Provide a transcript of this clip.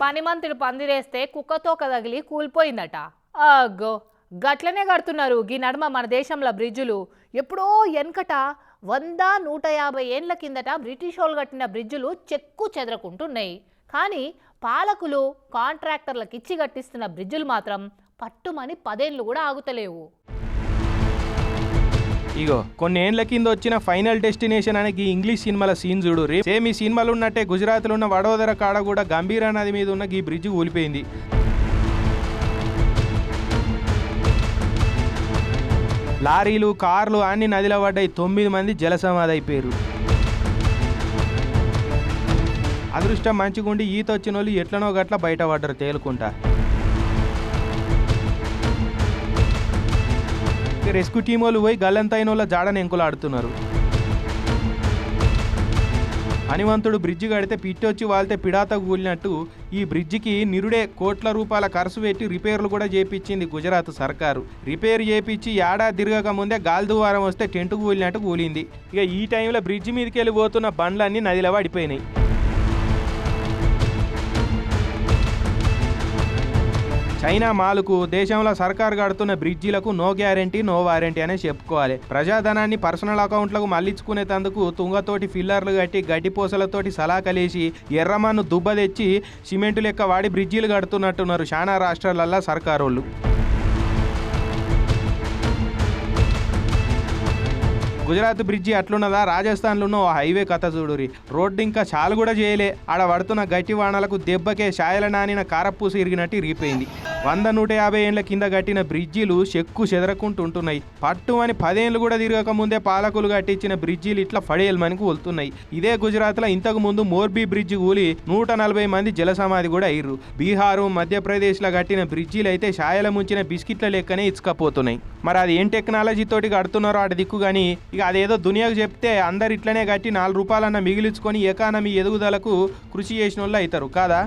పనిమంతుడు పందిరేస్తే కుక్కతోక తగిలి కూలిపోయిందట. అగ్గో! గట్లనే కడుతున్నారు ఈ నడుమ మన దేశంలో బ్రిడ్జులు. ఎప్పుడో వెనకట వంద నూట యాభై ఏండ్ల కిందట బ్రిటిష్ వాళ్ళు కట్టిన బ్రిడ్జులు చెక్కు చెదరకుంటున్నాయి. కానీ పాలకులు కాంట్రాక్టర్లకు ఇచ్చి కట్టిస్తున్న బ్రిడ్జులు మాత్రం పట్టుమని పదేళ్ళు కూడా ఆగుతలేవు. ఇగో కొన్ని ఏండ్ల కింద వచ్చిన ఫైనల్ డెస్టినేషన్ అనే ఈ ఇంగ్లీష్ సినిమాల సీన్ చూడు. రే సేమ్ ఈ సినిమాలు ఉన్నట్టే గుజరాత్లో ఉన్న వడోదర కాడ కూడా గంభీర నది మీద ఉన్న ఈ బ్రిడ్జ్ కూలిపోయింది లారీలు కార్లు అన్ని నదిలో పడ్డాయి. తొమ్మిది మంది జలసమాధి అయిపోయారు అదృష్టం మంచిగుండి ఈత వచ్చిన వాళ్ళు ఎట్లనో గట్ల బయటపడ్డారు తేలుకుంటా. రెస్క్యూ టీం వాళ్ళు పోయి గల్లంతైన వాళ్ళ జాడని ఎంకులాడుతున్నారు. హనివంతుడు బ్రిడ్జి కడితే పిట్టొచ్చి వాళ్తే పిడాత కూలినట్టు ఈ బ్రిడ్జికి నిరుడే కోట్ల రూపాయల ఖర్చు పెట్టి రిపేర్లు కూడా చేపించింది గుజరాత్ సర్కారు. రిపేర్ చేపించి ఏడాది తిరగక ముందే గాలిదువారం వస్తే టెంట్ కూలినట్టు కూలింది. ఇక ఈ టైంలో బ్రిడ్జి మీదకి వెళ్ళి పోతున్న బండ్లన్నీ నదిలో పడిపోయినాయి. చైనా మాలుకు దేశంలో సర్కారు కడుతున్న బ్రిడ్జీలకు నో గ్యారంటీ నో వారంటీ అనే చెప్పుకోవాలి. ప్రజాధనాన్ని పర్సనల్ అకౌంట్లకు మళ్ళించుకునేందుకు తుంగతోటి ఫిల్లర్లు కట్టి గడ్డిపోసలతోటి సలాకలేసి ఎర్రమన్ను దుబ్బ తెచ్చి సిమెంటు లెక్క వాడి బ్రిడ్జీలు కడుతున్నట్టున్నారు చాలా రాష్ట్రాలల్లో సర్కారోళ్ళు. గుజరాత్ బ్రిడ్జి అట్లున్నదా? రాజస్థాన్లో ఉన్న ఓ హైవే కథ చూడురి రోడ్డు ఇంకా చాలు కూడా చేయలే. ఆడ పడుతున్న గట్టి వానలకు దెబ్బకే షాయల నానిన కారపూసి ఇరిగినట్టు ఇరిగిపోయింది. వంద నూట యాభై ఏండ్ల కింద కట్టిన బ్రిడ్జిలు చెక్కు చెదరకుంటుంటున్నాయి పట్టు అని పదేళ్ళు కూడా తిరగక ముందే పాలకులు కట్టించిన బ్రిడ్జిలు ఇట్లా ఫడేయల్మనికి వలుతున్నాయి ఇదే గుజరాత్లో ఇంతకు ముందు మోర్బీ బ్రిడ్జి కూలి నూట నలభై మంది జలసమాధి కూడా అయ్యారు బీహారు మధ్యప్రదేశ్లో కట్టిన బ్రిడ్జిలు అయితే షాయల ముంచిన బిస్కెట్ల లెక్కనే ఇచ్చుకపోతున్నాయి. మరి అది ఏం టెక్నాలజీ తోటి కడుతున్నారో ఆడ దిక్కు కానీ ఇక అదేదో దునియాకు చెప్తే అందరు ఇట్లనే కట్టి నాలుగు రూపాయలన్న మిగిలించుకొని ఎకానమీ ఎదుగుదలకు కృషి చేసిన వాళ్ళు అవుతారు కాదా?